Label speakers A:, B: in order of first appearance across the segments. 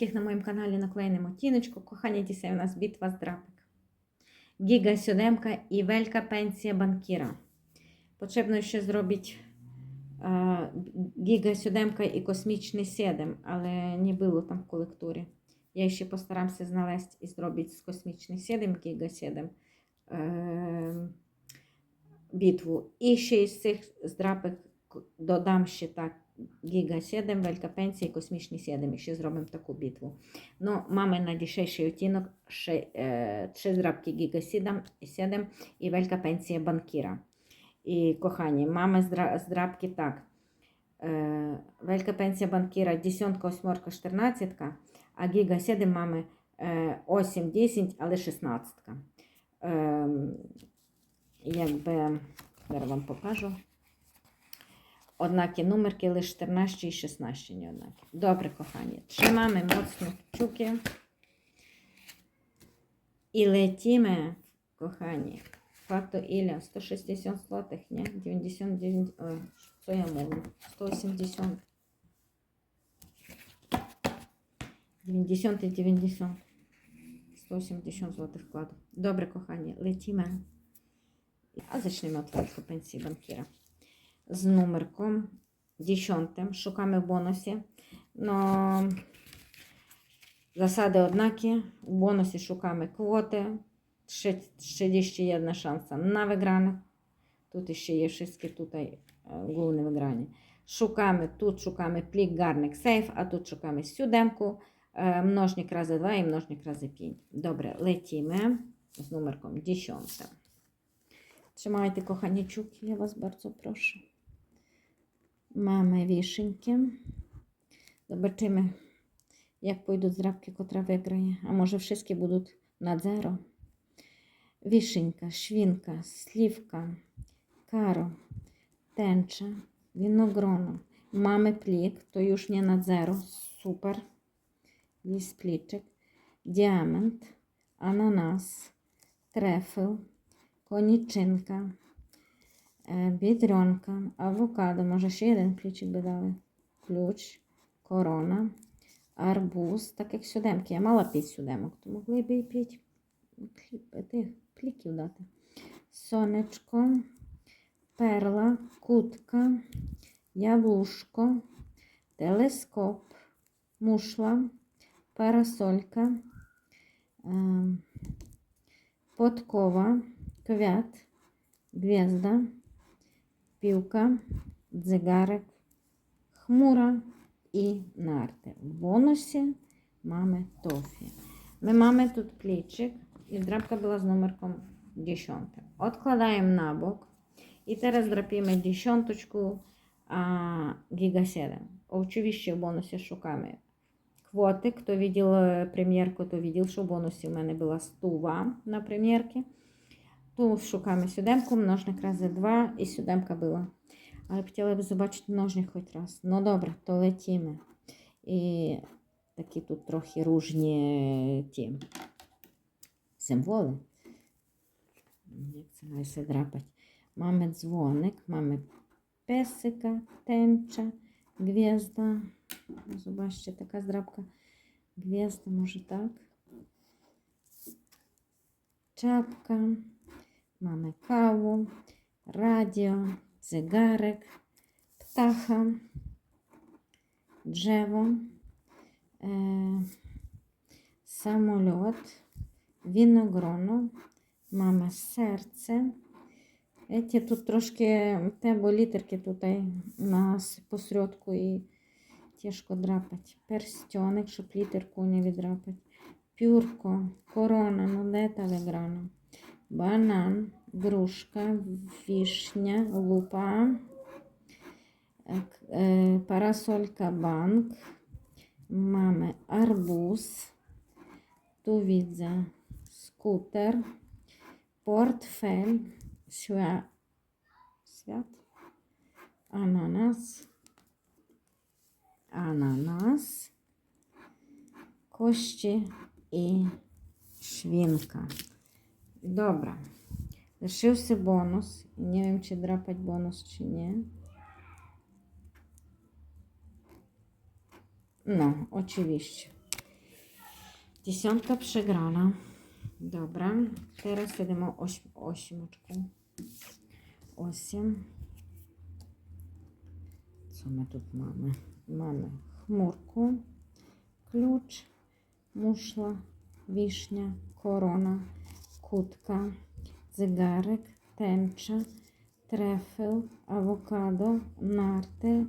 A: wszystkich na moim kanale Наклеїмо тіночку. Кохання дітей, у нас битва з драпик. Гіга сьодемка і велька пенсія банкіра. Потрібно ще зробити е, гіга сьодемка і космічний сідем, але не було там в колекторі. Я ще постарамся знaleźć і зробити з космічний сідем, гіга сідем. Е, битву. І ще із цих здрапок додам ще так Гіга 7, Велька Пенсія і Космічний 7. І ще зробимо таку битву. Ну, мами на дешевший оттінок ще, е, три здрапки Гіга 7, 7 і Велька Пенсія Банкіра. І, кохані, мами здра- здрапки так. Е, Велька Пенсія Банкіра, десятка, осьмерка, 14, а Гіга 7 мами е, 8, 10, але 16. Ем, якби зараз вам покажу. Однакі номерки лише 14 і 16 не однакі. Добре, кохані. Тримаємо моцно чуки. І летіме, кохані. Факто Іля 160 злотих, ні? 99, ой, що я мовлю? 180. 90 і 90. 180 злотих вкладу. Добре, кохані, летіме. А зачнемо Велька пенсії банкіра. З номерком 10. Шукаємо в бонусі. Но засади однакі. У бонусі шукаємо квоти. Ще, ще є одна шанса на виграних. Тут ще є wszystkie tutaj головне виграння. Шукаємо, тут шукаємо плік гарник сейф, а тут шукаємо сюдемку, е, множник рази 2 і множник рази 5. Добре, летімо з номерком 10. Trzymajcie, kochani, ciuki, ja Was bardzo proszę. Mamy wishynki. Zobaczymy, jak pójdą zdrabki, która wygraje. A może wszystkie będą na zero. Wishynka, świnka, sliwka, karo, tęcza, winogrono. Mamy plik, to już nie na zero. Super. Jest pliczek. Diament, ananas, trefel, конічинка, е, бідрянка, авокадо, може ще один ключик би дали. Ключ, корона, арбуз, так як сюдемки. Я мала п'ять сюдемок, то могли б і п'ять кліп- тих пліків дати. Сонечко, перла, кутка, яблушко, телескоп, мушла, парасолька, е, подкова, квят, гвезда, пілка, дзигарик, хмура і нарти. В бонусі mamy тофі. Ми маємо тут плічик, і драпка була з номерком 10. Откладаємо на бок. І teraz драпімо десяточку а, Giga 7. Oczywiście бонусі шукаємо квоти. Хто видел е, прем'єрку, то видел, що в бонусі в мене була стува на прем'єрці. Тут шукаємо сюдемку, множник рази 2 і сюдемка була. Але хотіла б побачити множник хоч раз. Ну добре, то летімо. І такі тут трохи ружні ті символи. Як це має се драпать? Mamy dzwonek, mamy песика, тенча, гвізда. Zobaczcie, така здрабка. Гвізда, може так. Czapka. Mamy kawę, radio, zegarek, ptacha, drzewo, e, samolot, winogrono, mamy serce. Wiecie, тут трошки те, бо літерки тут нас посередку і тяжко драпати. Перстьоник, щоб літерку не віддрапати. Пюрко, корона, ну де та виграна? Банан, грушка, вишня, лупа, е, к- е, парасолька банк, mamy arbuz, tu widzę skuter, portfel, świat, świat, ananas, ananas, kości i świnka. Dobra. Лишився бонус. Не wiem, czy drapać bonus, czy nie. No, oczywiście. Dziesiątka przegrana. Dobra. Teraz jedziemy oś, ośmieczką. Co my tu mamy? Mamy chmurku, klucz, muszla, wisznia, korona. Kutka, zegarek, tęcza, trefel, awokado, narty,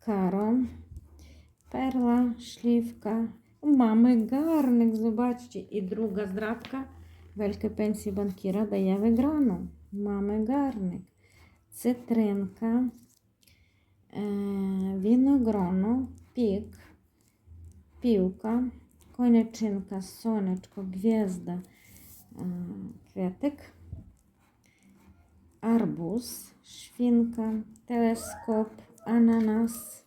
A: karom, perla, śliwka. Mamy garnek, zobaczcie. I druga zdrabka Wielkiej Pensji Bankiera daje wygraną. Mamy garnek. Cytrynka, e, winogrono, pik, piłka, konieczynka, słoneczko, e, świnka, teleskop, ananas,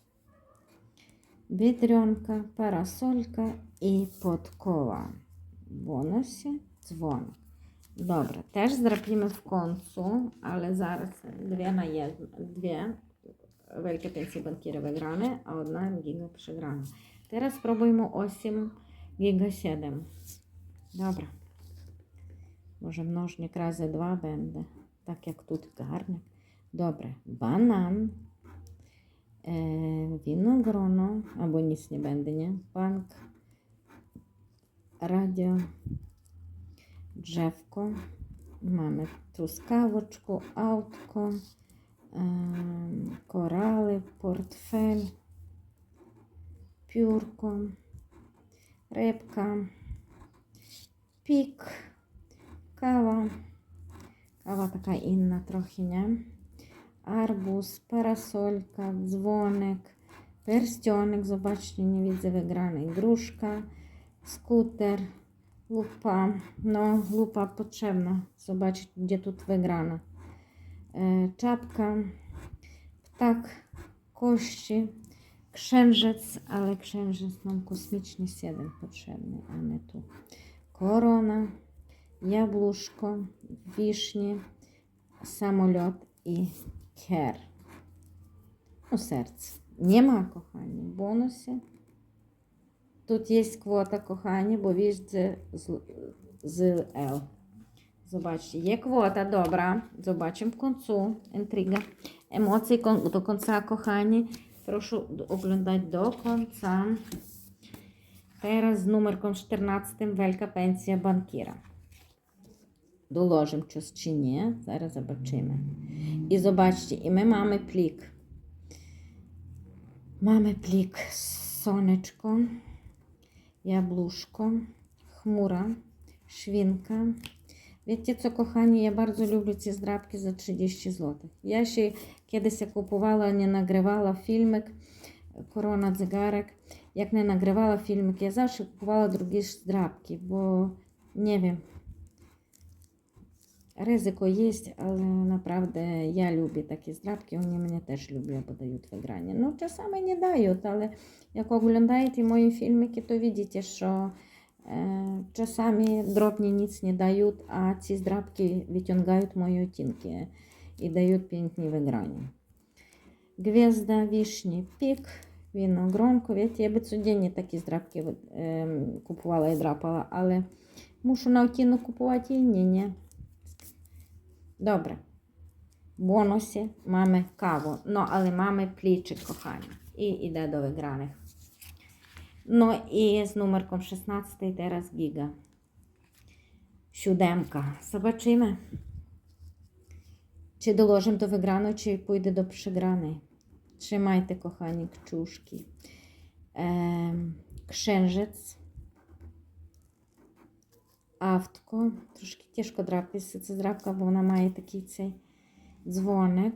A: biedronka, parasolka i podkoła. W bonusie dzwonek. Dobra, też zrobimy w końcu, ale zaraz dwie na jedno, dwie wielkie pensje bankiera wygrane, a одна giga przegrana. Teraz spróbujmy 8 giga 7. Dobra. Może mnożnik razy 2 będę, tak jak тут banan, e, winogrono, albo nic nie będzie, nie? Bank, radio, drzewko, mamy truskawочку, autko, em, korale, portfel, piórko, rybka, pik, kawa, kawa taka inna trochę, nie? Arbuz, parasolka, dzwonek, pierścionek, zobaczcie, nie widzę wygranej, gruszka, skuter, lupa, no lupa potrzebna, zobaczyć gdzie tu wygrana, e, czapka, ptak, kości, księżyc, ale księżyc nam kosmiczny 7 potrzebny, a nie tu, korona, jabłuszko, wiśnie, samolot i kier. У серці. Нема, кохані, бонуси. Тут є квота, кохані, бо віждзе з, з L. Zobaczcie, є квота, добра. Zobaczymy w końcu. Intryga. Кон- до кінця, кохані. Прошу д- оглядати до кінця. Teraz z numerką 14 wielka pensja bankiera. Dołożę coś czy nie, zaraz zobaczymy. I zobaczcie, i my mamy plik. Mamy plik słoneczko, jabłuszko, chmura, świnka. Wiecie co, kochani, ja bardzo lubię ці zdrabki za 30 zł. Ja się kiedyś jak kupowała, nie nagrywała filmik, korona zegarek. Jak nie nagrywała filmik, ja zawsze kupowała drugie zdrabki, bo nie wiem, Ryzyko jest, ale naprawdę ja lubię takie zdrabki, oni mnie też lubią, bo dają wygranie. No czasami nie dają, ale jak oglądacie moje filmiki, to widzicie, że e, czasami drobnie nic nie dają, a ci zdrabki wyciągają moje odcinki i dają pięknie wygranie. Gwiazda, wiśni, pik, winogronko. Wiecie, ja by codziennie takie zdrabki em, kupowała i drapała, ale muszę na odcinek kupować inne, nie? Добре. В бонусі mamy каву. Ну, але mamy плічик, кохані. І йде до виграних. Ну і з номерком 16 teraz гіга. Siódemka. Zobaczymy. Czy dołożę do wygranej, czy pójdę do przegranej. Trzymajcie, kochani, kciuszki. Ем, księżyc. Автко. Трошки тяжко драпатися. Це здрапка, бо вона має такий цей дзвоник,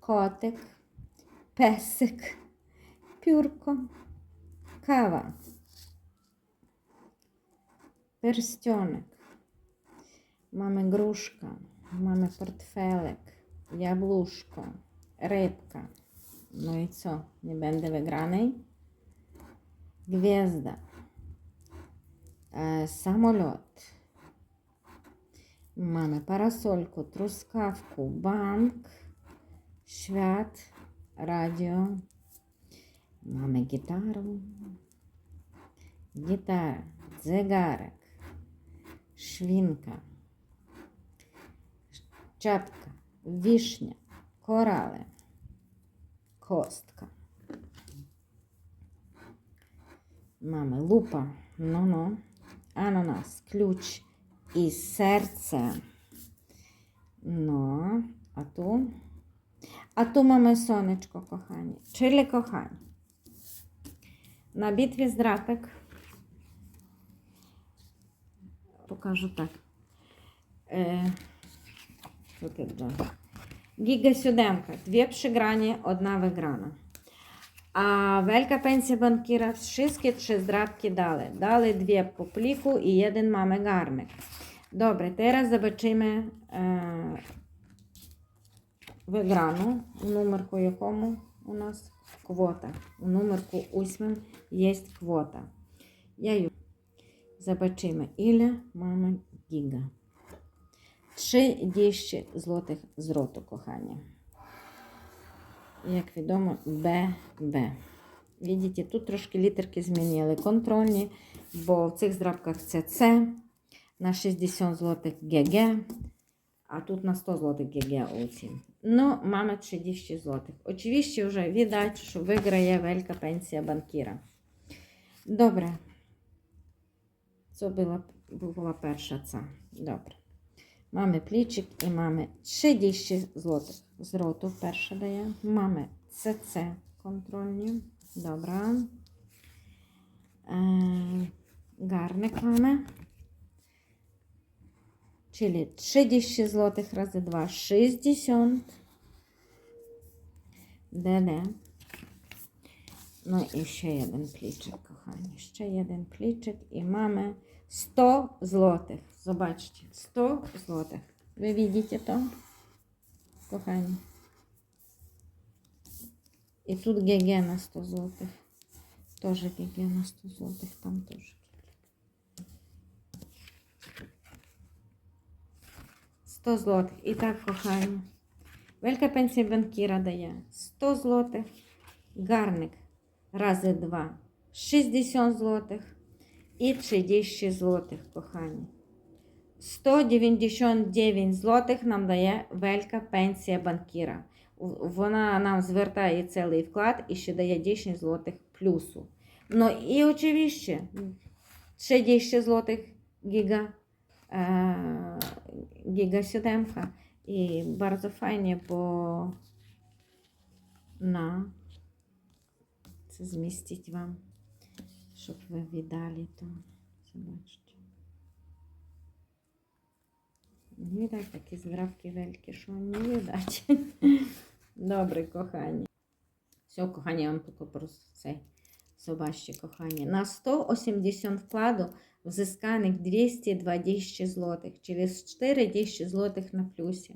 A: котик, песик, пюрко, кава, перстьоник. Mamy gruszka, mamy portfelek, jabłuszko, rybka. No i co? Nie będę wygranej? Gwiazda. Е, самоліт. Mamy parasolku, truskawku, bank, świat, radio, Mamy гітару. Гітара, дзигарик, швінка, чапка, вішня, корали, костка. Mamy лупа, ну-ну, ананас, ключ і серце. Ну, а ту? А ту mamy сонечко, кохані. Чилі кохані. На битві з драпик. Покажу так. Е? Гіга сюдемка. Дві приграні, одна виграна. А велика пенсія банкіра wszystkie trzy здрабки дали. Дали дві по пліку і один мами гарник. Добре, teraz zobaczymy е, виграну, у номерку якому у нас квота. У номерку 8 є квота. Zobaczymy, ile mamy giga. 30 злотих зроту, кохання. Як відомо, ББ. Видите, тут трошки літерки змінили контрольні, бо в цих здрабках це С, на 60 злотих ГГ, а тут на 100 злотих ГГ оці. Ну, мама 30 злотих. Очевидно, вже видать, що виграє велика пенсія банкіра. Добре. Це була, була перша ця. Добре. Mamy плічик і mamy 30 злотих. Зроту перша дає. Mamy ЦЦ контрольні. Добре. Е, гарник mamy. Czyli 30 злотих рази 2 60. ДД. Ну і ще один плічик, кохані. Ще один плічик і mamy 100 злотих. Zobaczcie, 100 злотих. Ви бачите то? Кохані. І тут ГГ на 100 злотих. Тоже ГГ на 100 злотих, там теж. 100 злотих. І так, кохані. Велика пенсія банкіра дає 100 злотих. Гарник рази 2 60 злотих. І 30 злотих, кохані. 199 злотих нам дає велика пенсія банкіра. Вона нам звертає цілий вклад і ще дає 10 злотих плюсу. Ну і очевидно, 30 злотих гіга, е, гіга сюдемка. І bardzo файні, бо на це змістить вам, щоб ви віддали то. Zobaczcie. Не видать такі зграбки вельки, що не видать. Добре, кохані. Все, кохані, я вам тільки просто цей собачі кохані. На 180 вкладу взисканих 220 злотих. Через 40 злотих на плюсі.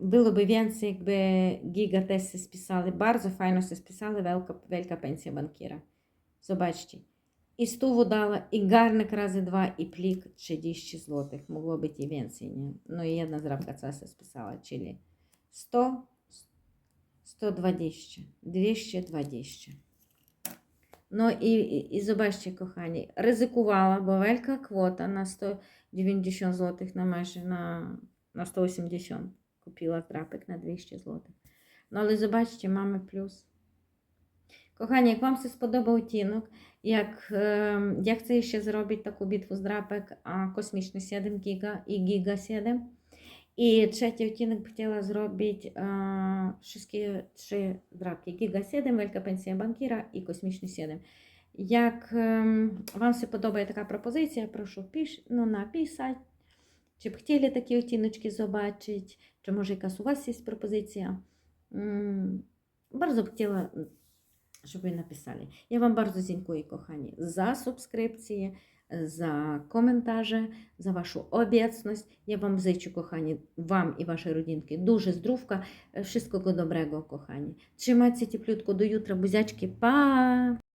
A: Було би więcej, якби теж списали. Bardzo файно се списали, велика, велика пенсія банкіра. Zobaczcie. І стуву дала, і гарник рази два, і плік 30 злотих. Могло бути і więcej? Ну і одна зрабка ця се списала, чили 100, 120, 220. Ну і, і, і zobaczcie, кохані, ризикувала, бо велика квота на 190 злотих, на майже на, на 180. Купила трапик на 200 злотих. Ну, але zobaczcie, mamy плюс. Кохані, як вам це сподобав оттінок, як е, я chcę ще зробити таку битву з драпек а, космічний 7 гіга і гіга 7. І третій оттінок хотіла зробити всі три драпки. Гіга 7, Велика пенсія банкіра і космічний 7. Як е, вам все подобає така пропозиція, прошу піш, ну, написати. Чи б хотіли такі оттіночки побачити, чи може якась у вас є пропозиція. М, хотіла, щоб ви написали. Я вам bardzo dziękuję, kochani, za subskrypcję, za komentarze, za waszą obecność. Ja wam życzę, kochani, wam i waszej rodzinki дуже zdrówka, wszystkiego dobrego, kochani. Trzymajcie cieplutko do jutra, buziaczki, pa!